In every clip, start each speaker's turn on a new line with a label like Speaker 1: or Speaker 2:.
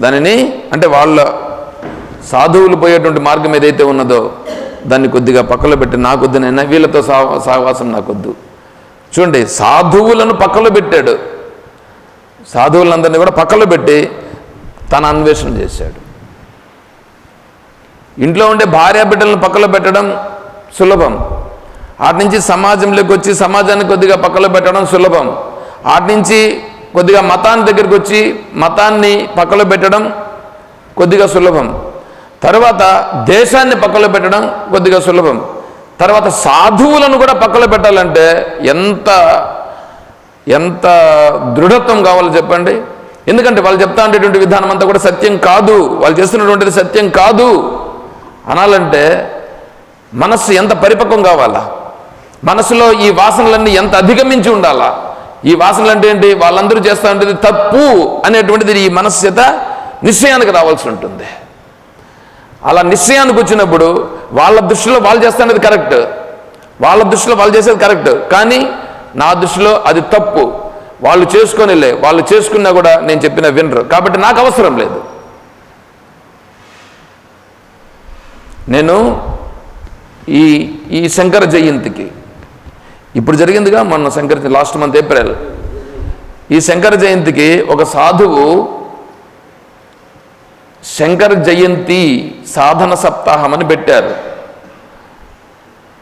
Speaker 1: దానిని అంటే వాళ్ళ సాధువులు పోయేటువంటి మార్గం ఏదైతే ఉన్నదో దాన్ని కొద్దిగా పక్కలో పెట్టి నాకొద్దునైనా వీళ్ళతో సా సావాసం నాకొద్దు. చూడండి సాధువులను పక్కలో పెట్టాడు. సాధువులందరినీ కూడా పక్కలో పెట్టి తన అన్వేషణ చేశాడు. ఇంట్లో ఉండే భార్య బిడ్డలను పక్కలో పెట్టడం సులభం. ఆటి నుంచి సమాజంలోకి వచ్చి సమాజాన్ని కొద్దిగా పక్కలో పెట్టడం సులభం. ఆటి నుంచి కొద్దిగా మతాన్ని దగ్గరికి వచ్చి మతాన్ని పక్కలో పెట్టడం కొద్దిగా సులభం. తర్వాత దేశాన్ని పక్కలో పెట్టడం కొద్దిగా సులభం. తర్వాత సాధువులను కూడా పక్కలో పెట్టాలంటే ఎంత ఎంత దృఢత్వం కావాలో చెప్పండి. ఎందుకంటే వాళ్ళు చెప్తా ఉండేటువంటి విధానం అంతా కూడా సత్యం కాదు. వాళ్ళు చేస్తున్నటువంటిది సత్యం కాదు. అనాలంటే మనస్సు ఎంత పరిపక్వం కావాలా? మనసులో ఈ వాసనలన్నీ ఎంత అధిగమించి ఉండాలా? ఈ వాసనలు అంటే ఏంటి? వాళ్ళందరూ చేస్తూ ఉండేది తప్పు అనేటువంటిది ఈ మనస్సు చేత నిశ్చయానికి రావాల్సి ఉంటుంది. అలా నిశ్చయానికి వచ్చినప్పుడు వాళ్ళ దృష్టిలో వాళ్ళు చేస్తున్నది కరెక్ట్. వాళ్ళ దృష్టిలో వాళ్ళు చేసేది కరెక్ట్. కానీ నా దృష్టిలో అది తప్పు. వాళ్ళు చేసుకొనిలే. వాళ్ళు చేసుకున్నా కూడా నేను చెప్పిన వినరు. కాబట్టి నాకు అవసరం లేదు. నేను ఈ ఈ శంకర జయంతికి ఇప్పుడు జరిగిందిగా మొన్న శంకర లాస్ట్ మంత్ ఏప్రిల్. ఈ శంకర జయంతికి ఒక సాధువు శంకర జయంతి సాధన సప్తాహం అని పెట్టారు.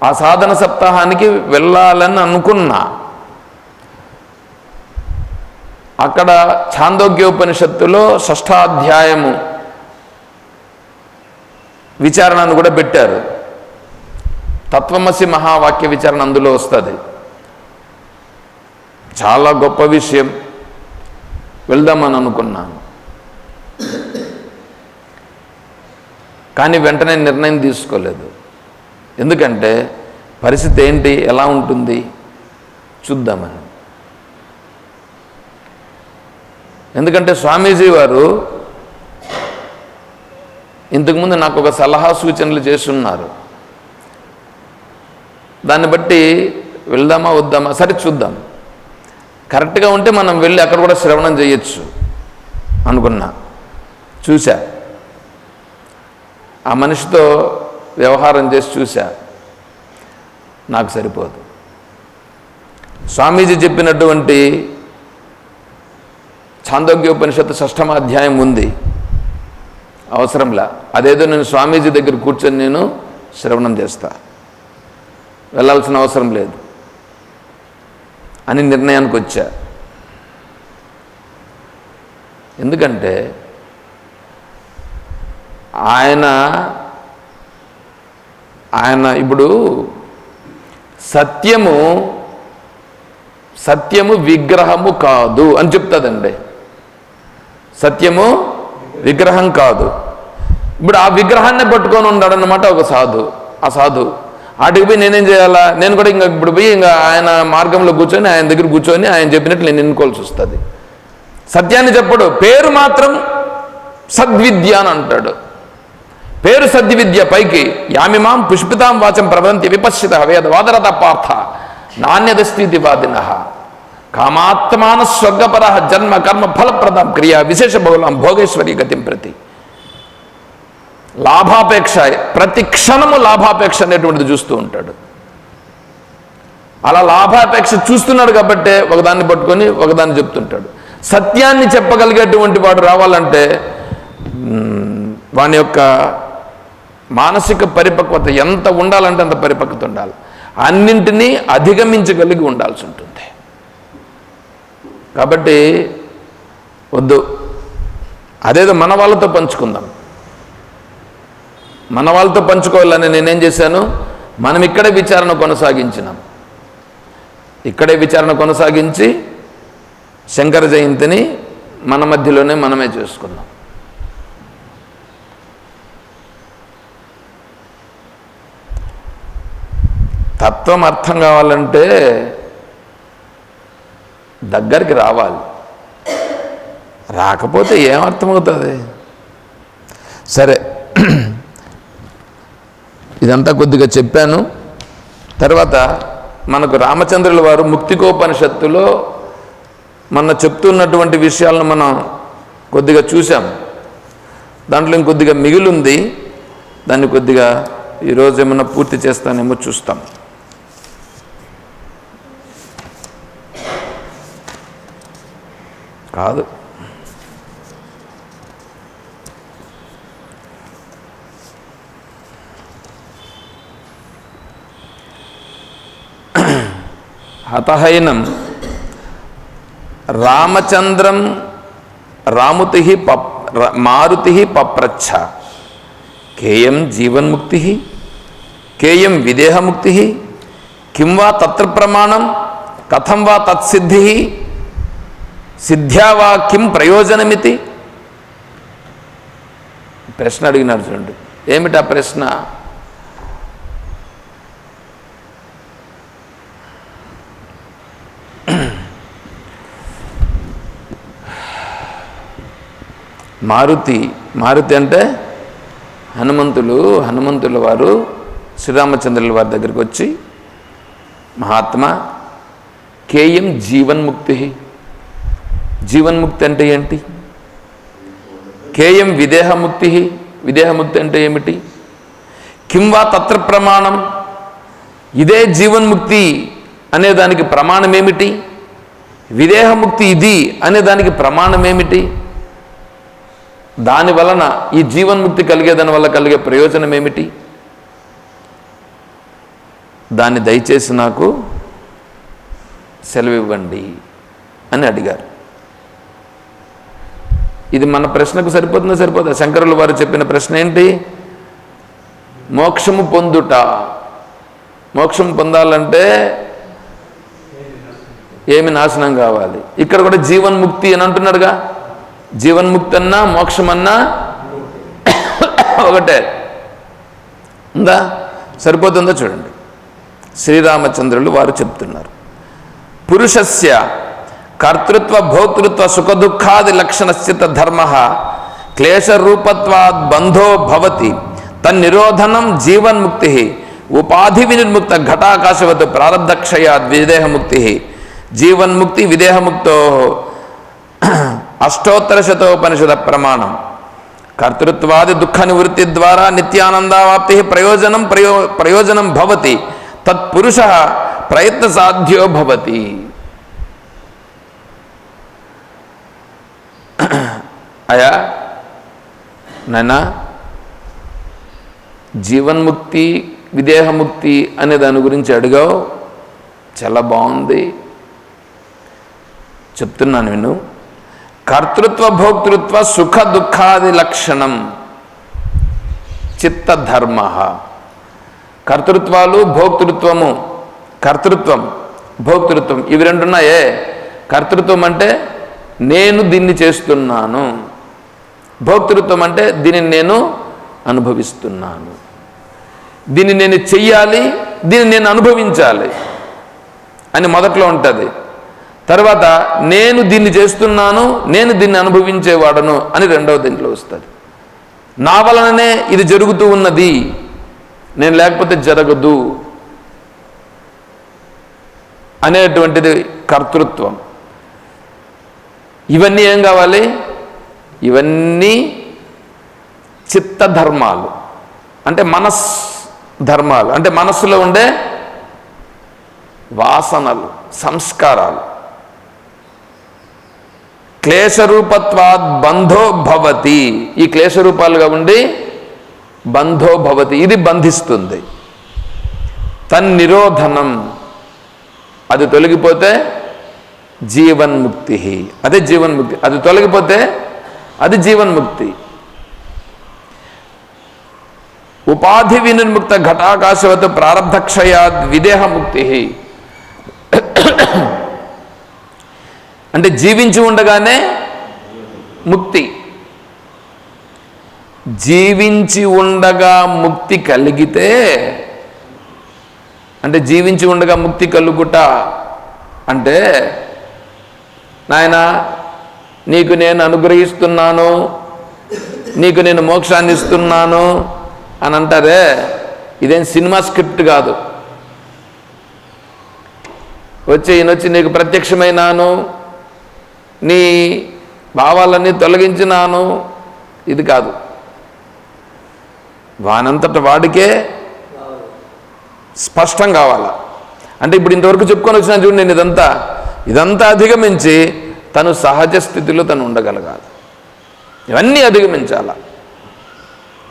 Speaker 1: ఆ సాధన సప్తాహానికి వెళ్ళాలని అనుకున్నా. అక్కడ ఛాందోగ్యోపనిషత్తులో షష్ఠాధ్యాయము విచారణను కూడా పెట్టారు. తత్వమసి మహావాక్య విచారణ అందులో వస్తుంది. చాలా గొప్ప విషయం. వెళ్దామని అనుకున్నాను. కానీ వెంటనే నిర్ణయం తీసుకోలేదు. ఎందుకంటే పరిస్థితి ఏంటి? ఎలా ఉంటుంది? చూద్దామని. ఎందుకంటే స్వామీజీ వారు ఇంతకుముందు నాకు ఒక సలహా సూచనలు చేస్తున్నారు దాన్ని బట్టి వెళ్దామా వద్దామా? సరే చూద్దాం. కరెక్ట్గా ఉంటే మనం వెళ్ళి అక్కడ కూడా శ్రవణం చేయొచ్చు అనుకున్నా. చూసా ఆ మనిషితో వ్యవహారం చేసి చూసా నాకు సరిపోదు. స్వామీజీ చెప్పినటువంటి ఛాందోగ్యోపనిషత్తు షష్టమాధ్యాయం ఉంది. అవసరంలా. అదేదో నేను స్వామీజీ దగ్గర కూర్చొని నేను శ్రవణం చేస్తాను వెళ్ళాల్సిన అవసరం లేదు అని నిర్ణయానికి వచ్చా. ఎందుకంటే ఆయన ఆయన ఇప్పుడు సత్యము సత్యము విగ్రహము కాదు అని చెప్తుందండి సత్యము విగ్రహం కాదు. ఇప్పుడు ఆ విగ్రహాన్ని పట్టుకొని ఉన్నాడనమాట ఒక సాధు ఆ సాధు. అటుకు పోయి నేనేం చేయాలా? నేను కూడా ఇంకా ఇప్పుడు పోయి ఇంకా ఆయన మార్గంలో కూర్చొని ఆయన దగ్గర కూర్చొని ఆయన చెప్పినట్లు నేను ఎన్నుకోవాల్సి వస్తుంది. సత్యాన్ని చెప్పడు. పేరు మాత్రం సద్విద్య అని అంటాడు. పేరు సద్విద్య పైకి యామిమాం పుష్పితాం వాచం ప్రవదంతి విపశ్చిత వేద వాదరత పార్థ నాణ్యత స్థితివాదిన కామాత్మాన స్వర్గపర జన్మ కర్మ ఫలప్రదం క్రియ విశేష బహుళం భోగేశ్వరి గతిం ప్రతి. లాభాపేక్ష ప్రతి క్షణము లాభాపేక్ష అనేటువంటిది చూస్తూ ఉంటాడు. అలా లాభాపేక్ష చూస్తున్నాడు కాబట్టే ఒకదాన్ని పట్టుకొని ఒకదాన్ని చెప్తుంటాడు. సత్యాన్ని చెప్పగలిగేటువంటి వాడు రావాలంటే వాని యొక్క మానసిక పరిపక్వత ఎంత ఉండాలంటే అంత పరిపక్వత ఉండాలి. అన్నింటినీ అధిగమించగలిగి ఉండాల్సి ఉంటుంది. కాబట్టి వద్దు. అదేదో మన వాళ్ళతో పంచుకుందాం. మన వాళ్ళతో పంచుకోవాలని నేనేం చేశాను? మనం ఇక్కడే విచారణ కొనసాగించినాం. ఇక్కడే విచారణ కొనసాగించి శంకర జయంతిని మన మధ్యలోనే మనమే చేసుకున్నాం. తత్వం అర్థం కావాలంటే దగ్గరికి రావాలి. రాకపోతే ఏం అర్థమవుతుంది? సరే ఇదంతా కొద్దిగా చెప్పాను. తర్వాత మనకు రామచంద్రుల వారు ముక్తికోపనిషత్తులో మన చెప్తున్నటువంటి విషయాలను మనం కొద్దిగా చూసాం దాంట్లో ఇంకొద్దిగా మిగిలింది. దాన్ని కొద్దిగా ఈరోజు ఏమన్నా పూర్తి చేస్తానేమో చూస్తాం. కాదు. హతహైనం రామచంద్రం రాముతి పప్ మారుతి పప్రచ్ఛ. కేయం జీవన్ముక్తి కేయం విదేహముక్తి కిం వా తత్ర ప్రమాణం కథం వా తత్సిద్ధి సిద్ధ్యా వా కిం ప్రయోజనమితి? ప్రశ్న అడిగినాడు చూడండి. ఏమిటా ప్రశ్న? మారుతి మారుతి అంటే హనుమంతులు హనుమంతుల వారు శ్రీరామచంద్రుల వారి దగ్గరికి వచ్చి మహాత్మా కేయం జీవన్ముక్తి? జీవన్ముక్తి అంటే ఏంటి? కేయం విదేహముక్తి? విదేహముక్తి అంటే ఏమిటి? కింవా తత్ర ప్రమాణం? ఇదే జీవన్ముక్తి అనే దానికి ప్రమాణం ఏమిటి విదేహముక్తి ఇది అనే దానికి ప్రమాణం ఏమిటి దాని వలన ఈ జీవన్ముక్తి కలిగేదాని వల్ల కలిగే ప్రయోజనం ఏమిటి? దాన్ని దయచేసి నాకు సెలవివ్వండి అని అడిగారు. ఇది మన ప్రశ్నకు సరిపోతుందా? సరిపోతుందా శంకరులు వారు చెప్పిన ప్రశ్న ఏంటి? మోక్షము పొందుట. మోక్షం పొందాలంటే ఏమి నాశనం కావాలి? ఇక్కడ కూడా జీవన్ముక్తి అని అంటున్నాడుగా. జీవన్ముక్తి అన్నా మోక్షమన్నా ఒకటే. ఉందా? సరిపోతుందో చూడండి. శ్రీరామచంద్రులు వారు చెప్తున్నారు. పురుషస్య కర్తృత్వ భోక్తృత్వ సుఖదుఖాది లక్షణశ్చిత ధర్మ క్లేశరూపత్వాద్ బంధో భవతి తన్నిరోధనం జీవన్ముక్తి ఉపాధి వినిర్ముక్త ఘటాకాశవత్ ప్రారంధక్షయాద్ విదేహముక్తి జీవన్ముక్తి విదేహముక్తో అష్టోత్తర శతోపనిషద ప్రమాణం. కర్తృత్వాది దుఃఖ నివృత్తి ద్వారా నిత్యానందావాప్తి ప్రయోజనం ప్రయో ప్రయోజనం భవతి. తత్పురుష ప్రయత్న సాధ్యో భవతి. అయా నాయనా జీవన్ముక్తి విదేహముక్తి అనే దాని గురించి అడిగావు. చాలా బాగుంది. చెప్తున్నాను విను. కర్తృత్వ భోక్తృత్వ సుఖ దుఃఖాది లక్షణం. చిత్తధర్మ కర్తృత్వాలు భోక్తృత్వము కర్తృత్వం భోక్తృత్వం ఇవి రెండున్నాయే. కర్తృత్వం అంటే నేను దీన్ని చేస్తున్నాను. భోక్తృత్వం అంటే దీనిని నేను అనుభవిస్తున్నాను. దీన్ని నేను చెయ్యాలి దీన్ని నేను అనుభవించాలి అని మొదట్లో ఉంటుంది. తర్వాత నేను దీన్ని చేస్తున్నాను నేను దీన్ని అనుభవించేవాడను అని రెండవ దీంట్లో వస్తుంది. నా వలననే ఇది జరుగుతూ ఉన్నది. నేను లేకపోతే జరగదు అనేటువంటిది కర్తృత్వం. ఇవన్నీ ఏం కావాలి? ఇవన్నీ చిత్తధర్మాలు. అంటే మనస్ ధర్మాలు. అంటే మనస్సులో ఉండే వాసనలు సంస్కారాలు. క్లేశరూపత్వాద్ బంధో భవతి. ఈ క్లేశరూపాలుగా ఉండి బంధో భవతి. ఇది బంధిస్తుంది. తన్నిరోధనం. అది తొలగిపోతే జీవన్ముక్తి. అదే జీవన్ముక్తి. అది తొలగిపోతే అది జీవన్ముక్తి. ఉపాధి వినిర్ముక్త ఘటాకాశవత్ ప్రారంధక్షయాద్ విదేహముక్తి. అంటే జీవించి ఉండగానే ముక్తి. జీవించి ఉండగా ముక్తి కలిగితే అంటే జీవించి ఉండగా ముక్తి కలుగుట అంటే నాయన నీకు నేను అనుగ్రహిస్తున్నాను నీకు నేను మోక్షాన్ని ఇస్తున్నాను అని అంటారే ఇదేం సినిమా స్క్రిప్ట్ కాదు. వచ్చి ఈయన వచ్చి నీకు ప్రత్యక్షమైనాను నీ భావాలన్నీ తొలగించినాను. ఇది కాదు. వానంతట వాడికే స్పష్టం కావాలా. అంటే ఇప్పుడు ఇంతవరకు చెప్పుకొని వచ్చిన చూడండి నేను ఇదంతా. ఇదంతా అధిగమించి తను సహజ స్థితిలో తను ఉండగలగాలి. ఇవన్నీ అధిగమించాల.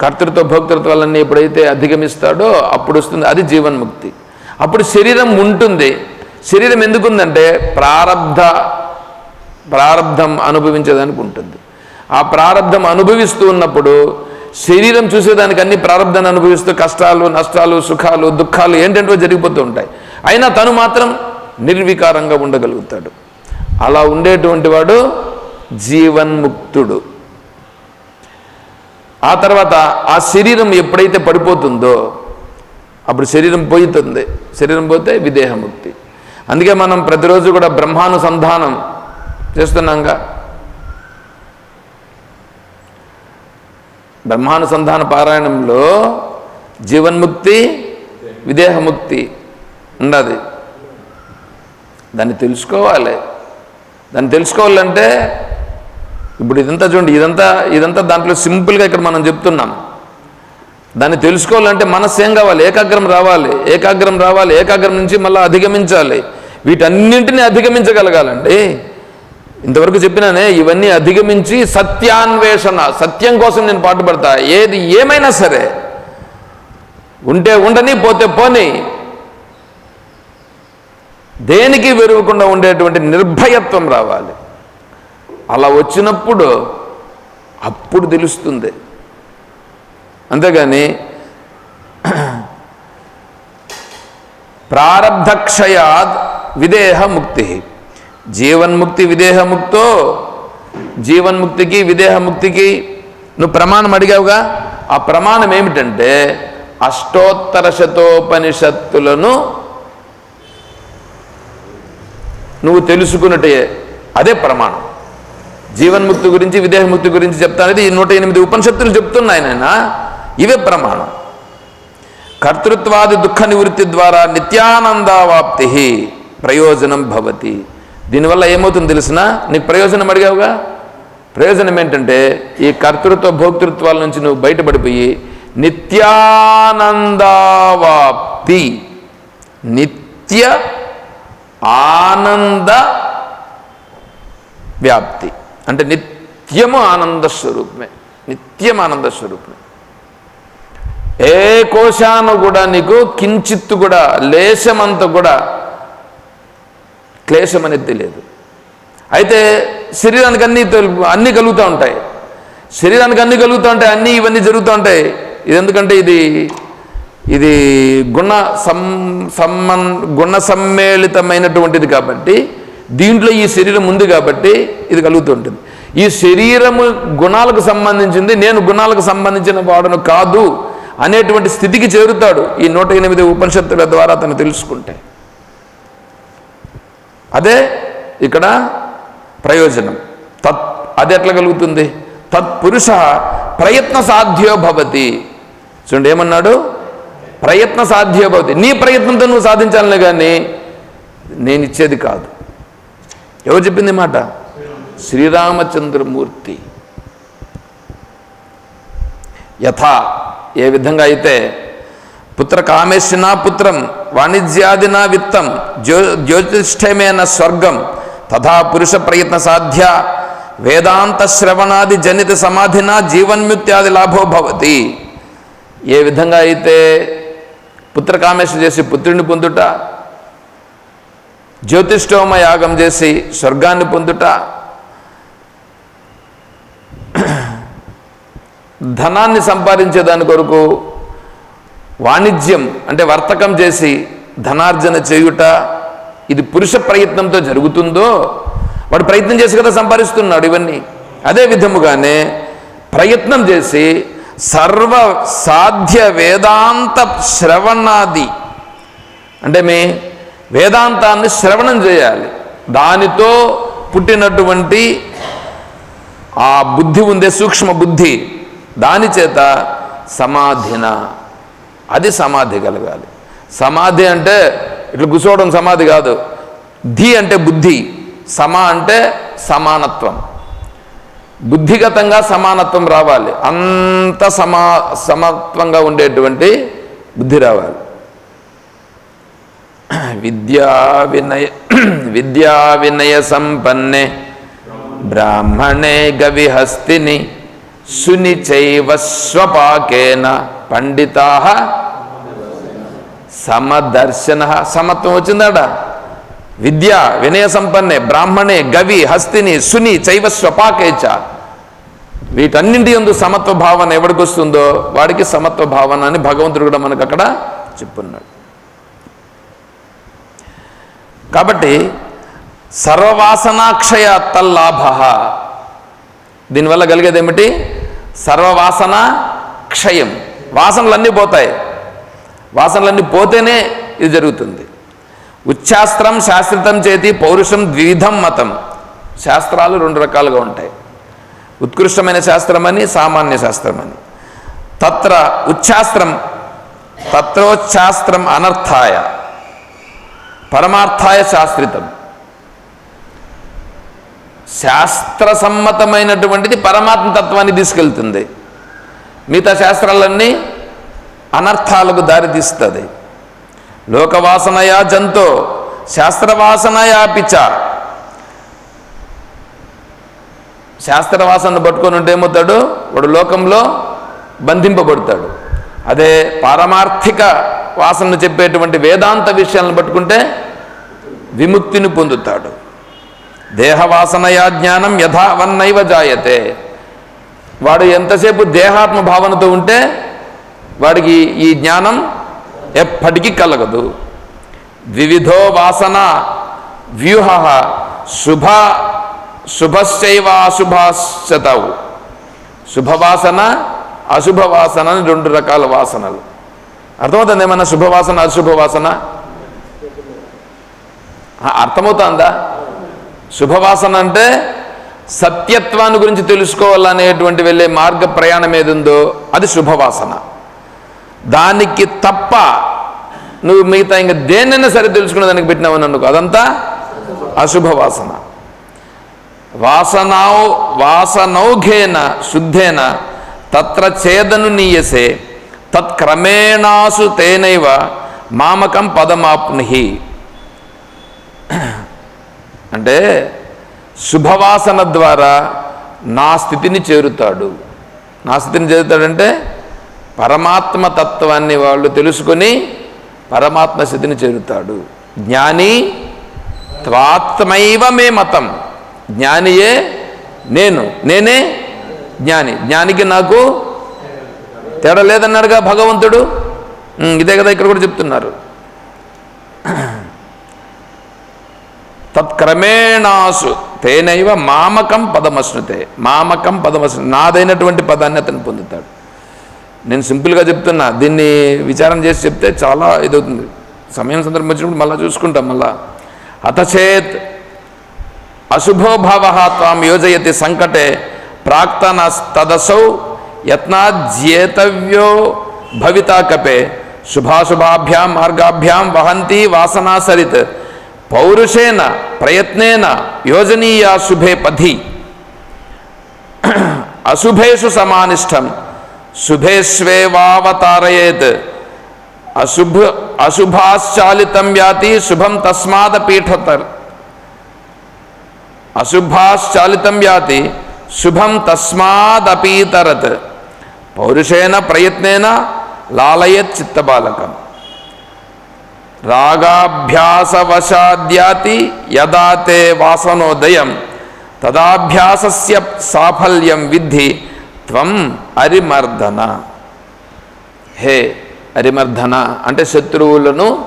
Speaker 1: కర్తృత్వ భోక్తృత్వాలన్నీ ఎప్పుడైతే అధిగమిస్తాడో అప్పుడు వస్తుంది అది జీవన్ముక్తి. అప్పుడు శరీరం ఉంటుంది. శరీరం ఎందుకుందంటే ప్రారబ్ధ ప్రారబ్ధం అనుభవించేదానికి ఉంటుంది ఆ ప్రారంధం అనుభవిస్తూ ఉన్నప్పుడు శరీరం చూసేదానికి అన్ని ప్రారంధాన్ని అనుభవిస్తూ కష్టాలు నష్టాలు సుఖాలు దుఃఖాలు ఏంటంటే జరిగిపోతూ ఉంటాయి. అయినా తను మాత్రం నిర్వికారంగా ఉండగలుగుతాడు. అలా ఉండేటువంటి వాడు జీవన్ముక్తుడు. ఆ తర్వాత ఆ శరీరం ఎప్పుడైతే పడిపోతుందో అప్పుడు శరీరం పోతుంది. శరీరం పోతే విదేహముక్తి. అందుకే మనం ప్రతిరోజు కూడా బ్రహ్మానుసంధానం చేస్తున్నాంగా. బ్రహ్మానుసంధాన పారాయణంలో జీవన్ముక్తి విదేహముక్తి ఉండదు. దాన్ని తెలుసుకోవాలి. దాన్ని తెలుసుకోవాలంటే ఇప్పుడు ఇదంతా చూడండి ఇదంతా ఇదంతా దాంట్లో సింపుల్గా ఇక్కడ మనం చెప్తున్నాం. దాన్ని తెలుసుకోవాలంటే మనస్సు ఏం కావాలి? ఏకాగ్రం రావాలి. ఏకాగ్రం రావాలి. ఏకాగ్రం నుంచి మళ్ళీ అధిగమించాలి. వీటన్నింటినీ అధిగమించగలగాలండి. ఇంతవరకు చెప్పినానే ఇవన్నీ అధిగమించి సత్యాన్వేషణ సత్యం కోసం నేను పాటుపడతా. ఏది ఏమైనా సరే ఉంటే ఉండని పోతే పోని దేనికి వెరవకుండా ఉండేటువంటి నిర్భయత్వం రావాలి. అలా వచ్చినప్పుడు అప్పుడు తెలుస్తుంది. అంతేగాని ప్రారబ్ధక్షయాద్ విదేహ ముక్తి. జీవన్ముక్తి విదేహముక్తో జీవన్ముక్తికి విదేహముక్తికి నువ్వు ప్రమాణం అడిగావుగా? ఆ ప్రమాణం ఏమిటంటే అష్టోత్తర శతోపనిషత్తులను నువ్వు తెలుసుకున్నట్టే అదే ప్రమాణం. జీవన్ముక్తి గురించి విదేహముక్తి గురించి చెప్తానది ఈ నూట ఎనిమిది ఉపనిషత్తులు చెప్తున్నాయి నాయన. ఇవే ప్రమాణం. కర్తృత్వాది దుఃఖ నివృత్తి ద్వారా నిత్యానందావాప్తి ప్రయోజనం భవతి. దీనివల్ల ఏమవుతుంది తెలిసినా? నీకు ప్రయోజనం అడిగావుగా? ప్రయోజనం ఏంటంటే ఈ కర్తృత్వ భోక్తృత్వాల నుంచి నువ్వు బయటపడిపోయి నిత్యానందావాప్తి. నిత్య ఆనంద వ్యాప్తి. అంటే నిత్యము ఆనంద స్వరూపమే. నిత్యం ఆనంద స్వరూపమే. ఏ కోశాను కూడా నీకు కించిత్తు కూడా లేశమంత కూడా క్లేశం అనేది తెలియదు. అయితే శరీరానికి అన్నీ అన్నీ కలుగుతూ ఉంటాయి. శరీరానికి అన్నీ కలుగుతూ ఉంటాయి అన్నీ ఇవన్నీ జరుగుతూ ఉంటాయి. ఇది ఎందుకంటే ఇది ఇది గుణ సం సమ్మన్ గుణ సమ్మేళితమైనటువంటిది కాబట్టి దీంట్లో ఈ శరీరం ఉంది కాబట్టి ఇది కలుగుతూ ఉంటుంది. ఈ శరీరము గుణాలకు సంబంధించింది నేను గుణాలకు సంబంధించిన వాడను కాదు అనేటువంటి స్థితికి చేరుతాడు ఈ నూట ఎనిమిది ఉపనిషత్తుల ద్వారా అతను తెలుసుకుంటే. అదే ఇక్కడ ప్రయోజనం. తత్ అది ఎట్లా కలుగుతుంది? తత్పురుష ప్రయత్న సాధ్యో భవతి. చూడండి ఏమన్నాడు? ప్రయత్న సాధ్యో భవతి. నీ ప్రయత్నంతో నువ్వు సాధించాలనే కానీ నేను ఇచ్చేది కాదు. ఎవరు చెప్పింది మాట? శ్రీరామచంద్రమూర్తి. యథా ఏ విధంగా అయితే పుత్రకామేశన పుత్రం వాణిజ్యాదిన విత్తం జ్యో జ్యోతిష్ఠమేన స్వర్గం తథా పురుష ప్రయత్న సాధ్య వేదాంత శ్రవణాది జనిత సమాధిన జీవన్ముత్యాది లాభో భవతి. ఏ విధంగా అయితే పుత్రకామేశ చేసి పుత్రుని పొందుట జ్యోతిష్ఠోమ యాగం చేసి స్వర్గాన్ని పొందుట ధనాన్ని సంపాదించే దాని కొరకు వాణిజ్యం అంటే వర్తకం చేసి ధనార్జన చేయుట ఇది పురుష ప్రయత్నంతో జరుగుతుందో వాడు ప్రయత్నం చేసి కదా సంపాదిస్తున్నాడు ఇవన్నీ. అదే విధముగానే ప్రయత్నం చేసి సర్వ సాధ్య వేదాంత శ్రవణాది అంటే మీ వేదాంతాన్ని శ్రవణం చేయాలి. దానితో పుట్టినటువంటి ఆ బుద్ధి ఉందే సూక్ష్మ బుద్ధి. దాని చేత సమాధిన అది సమాధి కలగాలి. సమాధి అంటే ఇట్లా కూర్చోవడం సమాధి కాదు. ధి అంటే బుద్ధి సమ అంటే సమానత్వం. బుద్ధిగతంగా సమానత్వం రావాలి. అంత సమా సమత్వంగా ఉండేటువంటి బుద్ధి రావాలి. విద్యా వినయ విద్యా వినయ సంపన్నే బ్రాహ్మణే గవిహస్తిని సునిచైవ స్వపాకేన పండితా సమదర్శన. సమత్వం వచ్చిందాడ? విద్య వినయ సంపన్నే బ్రాహ్మణే గవి హస్తిని సుని చైవ స్వపాకేచ వీటన్నింటి ఎందు సమత్వ భావన ఎవరికి వస్తుందో వాడికి సమత్వ భావన అని భగవంతుడు కూడా మనకు అక్కడ చెప్పున్నాడు. కాబట్టి సర్వవాసనాక్షయ తల్లాభ. దీనివల్ల కలిగేది ఏమిటి సర్వవాసన క్షయం వాసనలన్నీ పోతాయి. వాసనలన్నీ పోతేనే ఇది జరుగుతుంది. ఉచ్ఛాస్త్రం శాస్త్రితం చేతి పౌరుషం ద్విధం మతం. శాస్త్రాలు రెండు రకాలుగా ఉంటాయి. ఉత్కృష్టమైన శాస్త్రమని సామాన్య శాస్త్రమని. తత్ర ఉచ్ఛాస్త్రం తత్రోచ్ఛాస్త్రం అనర్థాయ. పరమార్థాయ శాస్త్రితం శాస్త్రసమ్మతమైనటువంటిది పరమాత్మ తత్వాన్ని తీసుకెళ్తుంది. మిగతా శాస్త్రాలన్నీ అనర్థాలకు దారితీస్తుంది. లోకవాసనయా జంతో శాస్త్రవాసనయా పిచ్చ శాస్త్రవాసనను పట్టుకొని ఉంటే ఏమవుతాడు? వాడు లోకంలో బంధింపబడతాడు. అదే పారమార్థిక వాసనను చెప్పేటువంటి వేదాంత విషయాలను పట్టుకుంటే విముక్తిని పొందుతాడు. దేహవాసనయా జ్ఞానం యథావన్నైవ జాయతే. వాడు ఎంతసేపు దేహాత్మ భావనతో ఉంటే వాడికి ఈ జ్ఞానం ఎప్పటికీ కలగదు. వివిధో వాసన వ్యూహ శుభ శుభశ్చైవ అశుభశ్చతవు శుభవాసన అశుభవాసన అని రెండు రకాల వాసనలు. అర్థమవుతుంది ఏమన్నా శుభవాసన అశుభవాసన? అర్థమవుతుందా? శుభవాసన అంటే సత్యత్వాన్ని గురించి తెలుసుకోవాలనేటువంటి వెళ్ళే మార్గ ప్రయాణం ఏది ఉందో అది శుభవాసన. దానికి తప్ప నువ్వు మిగతా ఇంకా దేన్నైనా సరే తెలుసుకునే దానికి పెట్టినావని అనుకో అదంతా అశుభవాసన. వాసనౌ వాసనౌఘేన శుద్ధేన తత్ర ఛేదను నీయసే తత్క్రమేణాసు తేనైవ మామకం పదమాప్నుహి. అంటే శుభవాసన ద్వారా నా స్థితిని చేరుతాడు. నా స్థితిని చేరుతాడంటే పరమాత్మ తత్వాన్ని వాళ్ళు తెలుసుకొని పరమాత్మ స్థితిని చేరుతాడు. జ్ఞాని త్వాత్మైవ మే మతం. జ్ఞానియే నేను. నేనే జ్ఞాని. జ్ఞానికి నాకు తేడా లేదన్నాడుగా భగవంతుడు? ఇదే కదా ఇక్కడ కూడా చెప్తున్నారు. తత్క్రమేణాసు తేనైవ మామకం పదమశ్నుతే మామకం పదమశ్ను నాదైనటువంటి పదాన్ని అతను పొందుతాడు. నేను సింపుల్గా చెప్తున్నా దీన్ని విచారం చేసి చెప్తే చాలా ఇదవుతుంది. సమయం సందర్భం వచ్చినప్పుడు మళ్ళీ చూసుకుంటాం మళ్ళా. అతచేత్ అశుభో భావ త్వాం యోజయతి సంకటే ప్రాక్తన తదసౌ యత్నాజ్యేతవ్యో భవితా కపే శుభాశుభాభ్యాం మార్గాభ్యాం వహంతి వాసనా సరిత్ పౌరుషేన ప్రయత్నేన యోజనీయా శుభే పథి అశుభేషు సమానిష్టం. శుభేష్వేవావతారయేత్ అశుభ అశుభాశ్చాలితం యాతి శుభం తస్మాద పీఠతర్ అశుభాశ్చాలితం యాతి శుభం తస్మాదపీతరత్. పౌరుషేణ ప్రయత్నేన లాలయత్ చిత్తబాలకం. రాగాభ్యాసవశాద్యాతి యదా తే వాసనోదయం తదాభ్యాసస్య సాఫల్యం విద్ధి త్వం అరిమర్దన హే అరిమర్దన అంటే శత్రువులను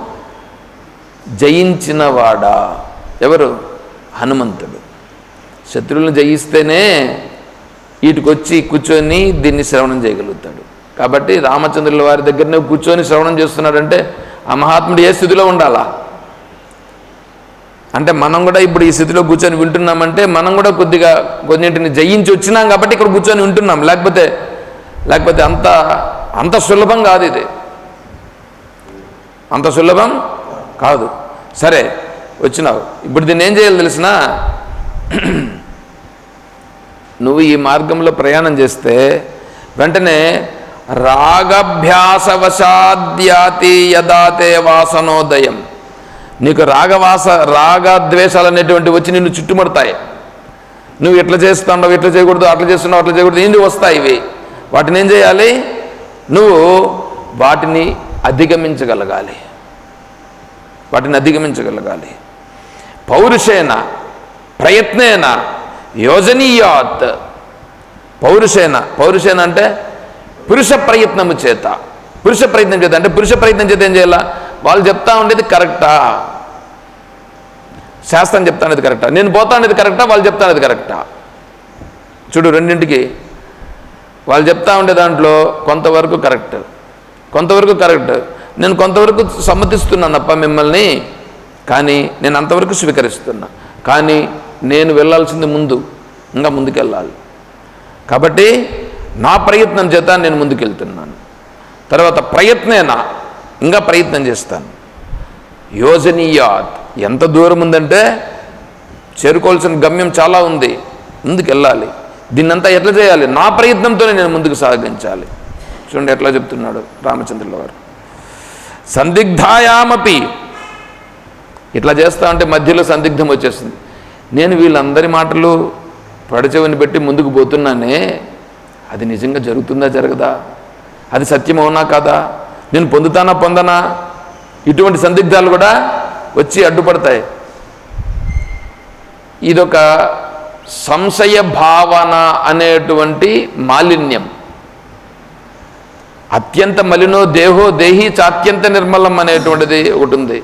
Speaker 1: జయించినవాడా? ఎవరు? హనుమంతుడు. శత్రువులను జయిస్తేనే వీటికొచ్చి కూర్చొని దీన్ని శ్రవణం చేయగలుగుతాడు. కాబట్టి రామచంద్రుల వారి దగ్గరనే కూర్చొని శ్రవణం చేస్తున్నాడంటే ఆ మహాత్ముడు ఏ స్థితిలో ఉండాలా? అంటే మనం కూడా ఇప్పుడు ఈ స్థితిలో కూర్చొని వింటున్నామంటే మనం కూడా కొద్దిగా కొన్నింటిని జయించి వచ్చినాం కాబట్టి ఇక్కడ కూర్చొని వింటున్నాం. లేకపోతే లేకపోతే అంత అంత సులభం కాదు ఇది. అంత సులభం కాదు. సరే వచ్చినావు. ఇప్పుడు దీన్ని ఏం చేయాలి తెలిసిన? నువ్వు ఈ మార్గంలో ప్రయాణం చేస్తే వెంటనే రాగభ్యాసవశాద్యాతి యదాతే వాసనోదయం. నీకు రాగవాస రాగద్వేషాలు అనేటువంటి వచ్చి నిన్ను చుట్టుముడతాయి. నువ్వు ఎట్లా చేస్తున్నావు ఎట్లా చేయకూడదు అట్లా చేస్తున్నావు అట్లా చేయకూడదు ఏంటి వస్తాయి ఇవి? వాటిని ఏం చేయాలి? నువ్వు వాటిని అధిగమించగలగాలి. వాటిని అధిగమించగలగాలి. పౌరుషేన ప్రయత్నేన యోజనీయాత్. పౌరుషేన పౌరుషేన అంటే పురుష ప్రయత్నము చేత. పురుష ప్రయత్నం చేత అంటే పురుష ప్రయత్నం చేత ఏం చేయాలా? వాళ్ళు చెప్తా ఉండేది కరెక్టా? శాస్త్రం చెప్తా అనేది కరెక్టా? నేను పోతా అనేది కరెక్టా? వాళ్ళు చెప్తా అనేది కరెక్టా? చూడు రెండింటికి వాళ్ళు చెప్తా ఉండే దాంట్లో కొంతవరకు కరెక్ట్. కొంతవరకు కరెక్ట్. నేను కొంతవరకు సమ్మతిస్తున్నానప్ప మిమ్మల్ని కానీ నేను అంతవరకు స్వీకరిస్తున్నా. కానీ నేను వెళ్ళాల్సింది ముందు ఇంకా ముందుకెళ్ళాలి. కాబట్టి నా ప్రయత్నం చేత నేను ముందుకెళ్తున్నాను. తర్వాత ప్రయత్నేనా? ఇంకా ప్రయత్నం చేస్తాను. యోజనీయాత్. ఎంత దూరం ఉందంటే చేరుకోవాల్సిన గమ్యం చాలా ఉంది. ముందుకెళ్ళాలి. దీన్నంతా ఎట్లా చేయాలి? నా ప్రయత్నంతోనే నేను ముందుకు సాగించాలి. చూడండి ఎట్లా చెప్తున్నాడు రామచంద్రుల గారు సందిగ్ధాయామపి. ఇట్లా చేస్తా అంటే మధ్యలో సందిగ్ధం వచ్చేస్తుంది నేను వీళ్ళందరి మాటలు పడచెవిని పెట్టి ముందుకు పోతున్నానే అది నిజంగా జరుగుతుందా జరగదా? అది సత్యమవునా కాదా? నేను పొందుతానా పొందనా? ఇటువంటి సందిగ్ధాలు కూడా వచ్చి అడ్డుపడతాయి. ఇదొక సంశయ భావన అనేటువంటి మాలిన్యం. అత్యంత మలినో దేహో దేహి చాత్యంత నిర్మలం అనేటువంటిది ఒకటి ఉంది.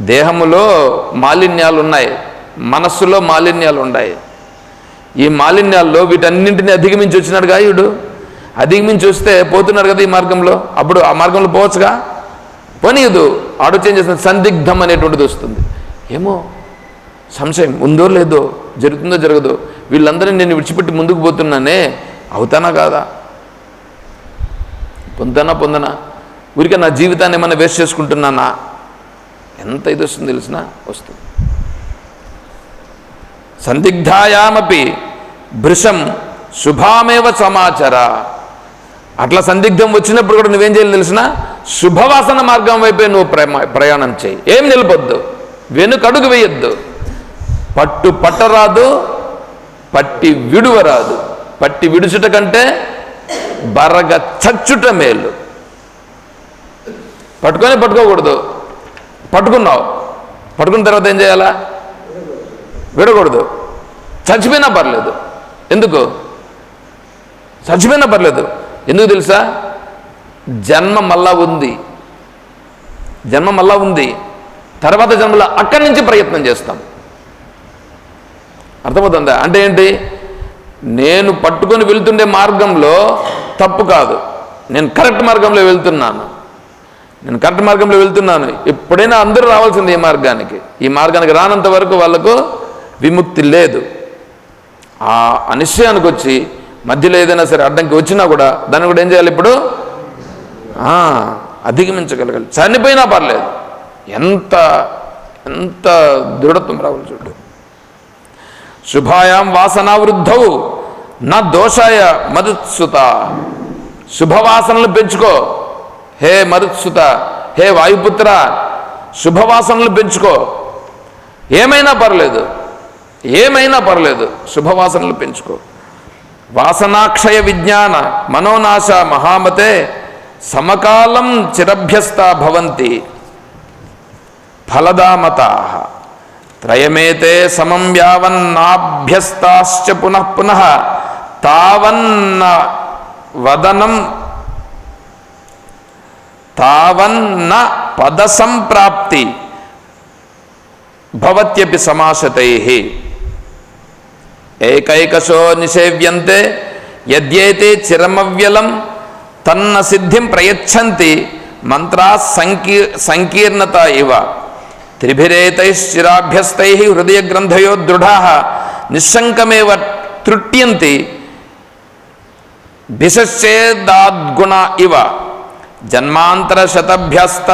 Speaker 1: దేహములో మాలిన్యాలు ఉన్నాయి మనస్సులో మాలిన్యాలు ఉన్నాయి ఈ మాలిన్యాల్లో వీటన్నింటిని అధిగమించి వచ్చినాడు గాయుడు అధిగమించి వస్తే పోతున్నాడు కదా ఈ మార్గంలో. అప్పుడు ఆ మార్గంలో పోవచ్చుగా? పోనీయదు. ఆలోచన చేసిన సందిగ్ధం అనేటువంటిది వస్తుంది. ఏమో? సంశయం ఉందో లేదో? జరుగుతుందో జరగదో. వీళ్ళందరినీ నేను విడిచిపెట్టి ముందుకు పోతున్నానే? అవుతానా కాదా? పొందనా పొందనా? ఊరికే నా జీవితాన్ని ఏమైనా వేస్ట్ చేసుకుంటున్నానా? ఎంత ఇది వస్తుంది తెలిసినా? వస్తుంది. సందిగ్ధాయామపి భృశం శుభామేవ సమాచార. అట్లా సందిగ్ధం వచ్చినప్పుడు కూడా నువ్వేం చేయాలి తెలిసిన? శుభవాసన మార్గం వైపే నువ్వు ప్రయాణం చేయి. ఏం నిలబొద్దు? వెనుకడుగు వేయొద్దు. పట్టు పట్టరాదు పట్టి విడువరాదు. పట్టి విడుచుట కంటే బరగ చచ్చుట మేలు. పట్టుకొని పట్టుకోకూడదు. పట్టుకున్నావు. పట్టుకున్న తర్వాత ఏం చేయాలా? విడకూడదు చచ్చిపోయినా పర్లేదు. ఎందుకు? చచ్చిపోయినా పర్లేదు. ఎందుకు తెలుసా? జన్మ మళ్ళా ఉంది. జన్మ మళ్ళా ఉంది. తర్వాత జన్మలో అక్కడి నుంచి ప్రయత్నం చేస్తాం. అర్థమవుతుందా? అంటే ఏంటి? నేను పట్టుకొని వెళ్తుండే మార్గంలో తప్పు కాదు. నేను కరెక్ట్ మార్గంలో వెళ్తున్నాను. నేను కరెక్ట్ మార్గంలో వెళ్తున్నాను. ఎప్పుడైనా అందరూ రావాల్సింది ఈ మార్గానికి. ఈ మార్గానికి రానంత వరకు వాళ్ళకు విముక్తి లేదు. ఆ అనిశ్చయానికి వచ్చి మధ్యలో ఏదైనా సరే అడ్డంకి వచ్చినా కూడా దాన్ని కూడా ఏం చేయాలి ఇప్పుడు? ఆ, అధిగమించగలగాలి. చనిపోయినా పర్లేదు. ఎంత ఎంత దృఢత్వం రావాలి చూడు. శుభాయాం వాసనావృద్ధవు నా దోషాయ మరుత్సుత శుభవాసనలు పెంచుకో. హే మరుత్సుత హే వాయుపుత్ర శుభవాసనలు పెంచుకో. ఏమైనా పర్లేదు. ఏమైనా పర్లేదు శుభవాసనలు పెంచుకో. వాసనాక్షయ విజ్ఞాన మనోనాశ మహామతే సమకాలం చిరభ్యస్త భవంతి. ఫలదామత. త్రయమేతే సమం యావన్నాభ్యస్తాశ్చ పునః పునః తావన్న వదనం తావన్న పద సంప్రాప్తి భవత్యపి సమాశతై ఏకైకశో నిషేవ్యంతే యద్యేతే చిరమవ్యలం తన్న సిద్ధిం ప్రయచ్చంతి మంత్రా సంకీ సంకీర్ణత ఇవ. త్రిభిరేతైశ్చిరాభ్యస్తై హృదయ గ్రంథయో దృఢా నిశంకమేవ తృట్యంతి భిషశ్చేదాద్గుణ ఇవ. జన్మాంతరశతభ్యస్త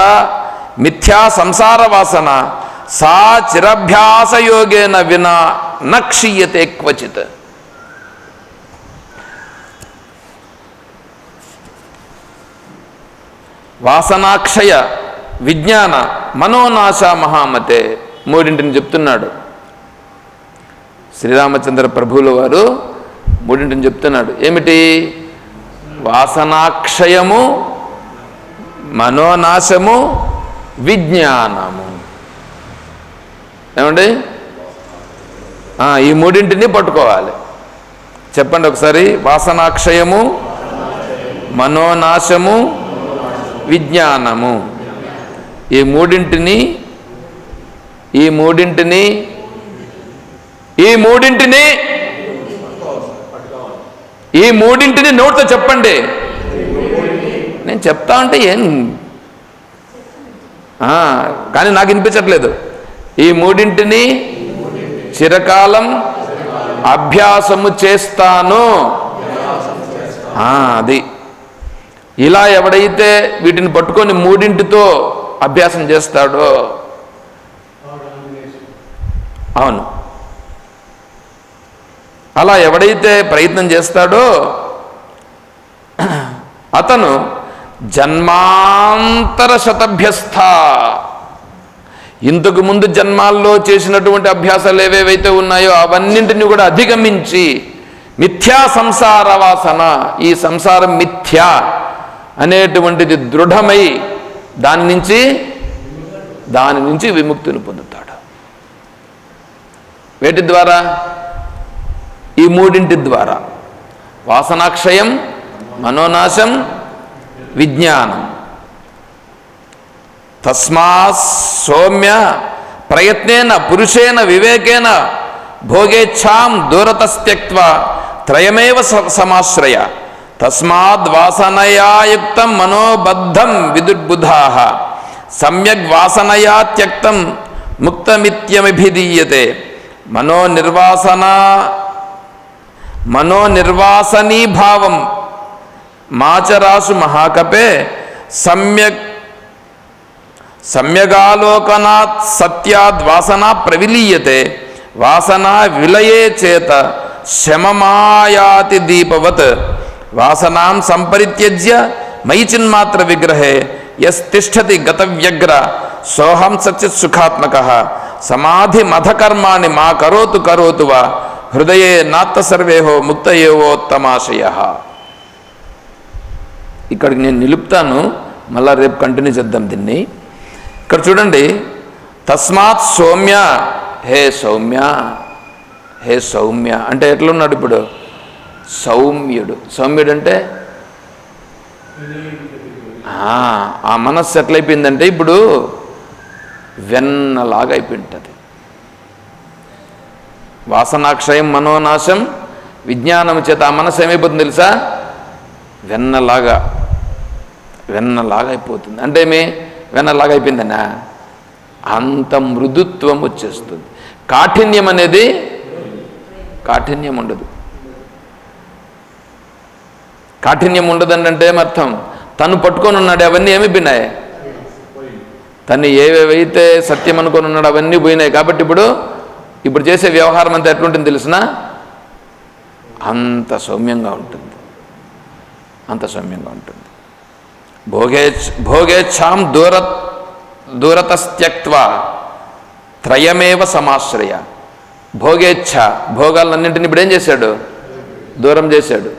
Speaker 1: మిథ్యా సంసార వాసన సా చిరభ్యాసయోగేన వినా నక్షీయతే క్వచిత్ వాసనాక్షయ విజ్ఞాన మనోనాశ మహామతే మూడింటిని చెప్తున్నాడు. శ్రీరామచంద్ర ప్రభువుల వారు మూడింటిని చెప్తున్నాడు. ఏమిటి? వాసనాక్షయము మనోనాశము విజ్ఞానము. ఏమండి? ఈ మూడింటిని పట్టుకోవాలి. చెప్పండి ఒకసారి. వాసనాక్షయము మనోనాశము విజ్ఞానము. ఈ మూడింటిని ఈ మూడింటిని ఈ మూడింటిని ఈ మూడింటిని నోటితో చెప్పండి. నేను చెప్తా అంటే ఏం? కానీ నాకు వినిపించట్లేదు. ఈ మూడింటిని చిరకాలం అభ్యాసము చేస్తాను. అది. ఇలా ఎవడైతే వీటిని పట్టుకొని మూడింటితో అభ్యాసం చేస్తాడో అవును. అలా ఎవడైతే ప్రయత్నం చేస్తాడో అతను జన్మాంతర శతభ్యస్థ. ఇంతకు ముందు జన్మాల్లో చేసినటువంటి అభ్యాసాలు ఏవేవైతే ఉన్నాయో అవన్నింటిని కూడా అధిగమించి మిథ్యా సంసార వాసన ఈ సంసారం మిథ్య అనేటువంటిది దృఢమై దాని నుంచి దాని నుంచి విముక్తిని పొందుతాడు. వేటి ద్వారా? ఈ మూడింటి ద్వారా. వాసనాక్షయం మనోనాశం విజ్ఞానం. తస్మా సౌమ్య ప్రయత్నేన పురుషేణ వివేకేన భోగేచ్ఛాం దూరతస్త్యక్వ త్రయమేవ సమాశ్రయ. తస్మాద్ వాసనయాయుక్తం మనోబద్ధం విదుర్బుధా. సమ్యగ్ వాసనయా త్యక్తం ముక్తమిత్యమిభిధీయతే మనోనిర్వాసన మనోనిర్వాసనీభావం మాచరాసు మహాకపే సమ్యక్ సమ్యగాలోకనాత్ సత్యాద్ వాసన ప్రవిలీయతే వాసన విలయే చేత శమమాయాతి దీపవత్. వాసనాం సంపరిత్యజ్య మయి చిన్మాత్ర విగ్రహే యస్తిష్టతి గతవ్యగ్ర సోహం సచిత్ సుఖాత్మక. సమాధి మధకర్మాణి మా కరోతు కరోతు వా హృదయే నాత్త సర్వేహో ముక్తయేవోత్తమాశయ ఇక్కడికి నేను నిలుపుతాను మళ్ళా రేపు కంటిన్యూ చేద్దాం దీన్ని. ఇక్కడ చూడండి తస్మాత్ సౌమ్య హే సౌమ్య హే సౌమ్య అంటే ఎట్లున్నాడు ఇప్పుడు? సౌమ్యుడు. సౌమ్యుడు అంటే ఆ, మనస్సు ఎట్లయిపోయిందంటే ఇప్పుడు వెన్నలాగా అయిపోయి వాసనాక్షయం మనోనాశం విజ్ఞానం చేత ఆ మనస్సు ఏమైపోతుంది తెలుసా? వెన్నలాగా వెన్నలాగా అయిపోతుంది అంటే ఏమి? వెన్నలాగా అయిపోయిందన్నా? అంత మృదుత్వం వచ్చేస్తుంది. కాఠిన్యం అనేది కాఠిన్యం ఉండదు. కాఠిన్యం ఉండదంటే అంటే ఏమర్థం తను పట్టుకొని ఉన్నాడు అవన్నీ ఏమి పోయినాయి? తను ఏవేవైతే సత్యం అనుకొని ఉన్నాడు అవన్నీ పోయినాయి. కాబట్టి ఇప్పుడు ఇప్పుడు చేసే వ్యవహారం అంతా ఎట్లుంటుంది తెలిసిన? అంత సౌమ్యంగా ఉంటుంది. అంత సౌమ్యంగా ఉంటుంది. భోగేచ్ఛ భోగేచ్ఛాం దూర దూరతస్త్యక్వ త్రయమేవ సమాశ్రయ. భోగేచ్ఛ భోగాలన్నింటిని ఇప్పుడు ఏం చేశాడు? దూరం చేశాడు.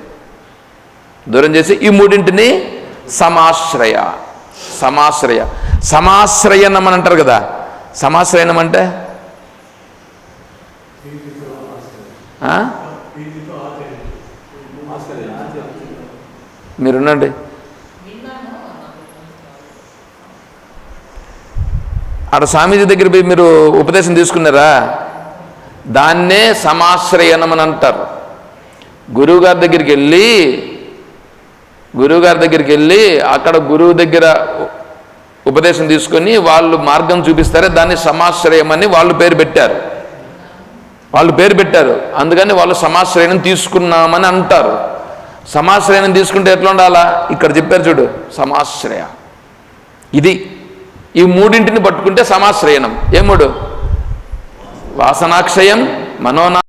Speaker 1: దూరం చేసి ఈ మూడింటిని సమాశ్రయ సమాశ్రయ. సమాశ్రయనం అని అంటారు కదా సమాశ్రయనం అంటే? మీరునండి ఆడ స్వామీజీ దగ్గర పోయి మీరు ఉపదేశం తీసుకున్నారా? దాన్నే సమాశ్రయనం అని అంటారు గురువుగారి దగ్గరికి వెళ్ళి గురువుగారి దగ్గరికి వెళ్ళి అక్కడ గురువు దగ్గర ఉపదేశం తీసుకొని వాళ్ళు మార్గం చూపిస్తారే దాన్ని సమాశ్రయం అని వాళ్ళు పేరు పెట్టారు. వాళ్ళు పేరు పెట్టారు. అందుకని వాళ్ళు సమాశ్రయం తీసుకున్నామని అంటారు. సమాశ్రయం తీసుకుంటే ఎట్లా ఉండాలా? ఇక్కడ చెప్పారు చూడు సమాశ్రయ. ఇది ఈ మూడింటిని పట్టుకుంటే సమాశ్రయణం ఏ మూడు వాసనాక్షయం మనోనా